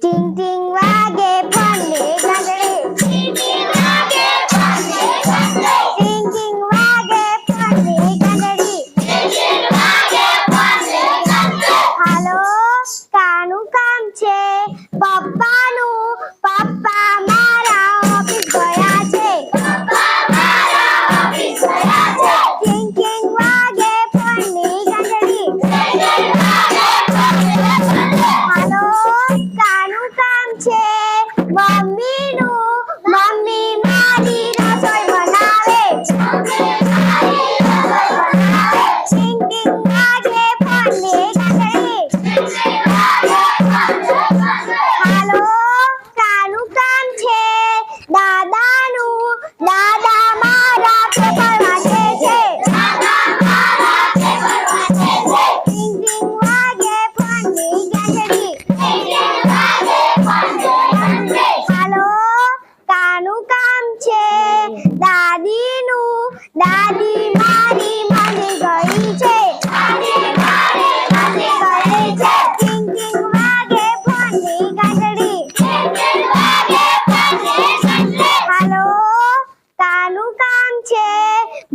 叮叮啦 હાલો કાનું કાનું કામ છે. દાદીનું દાદી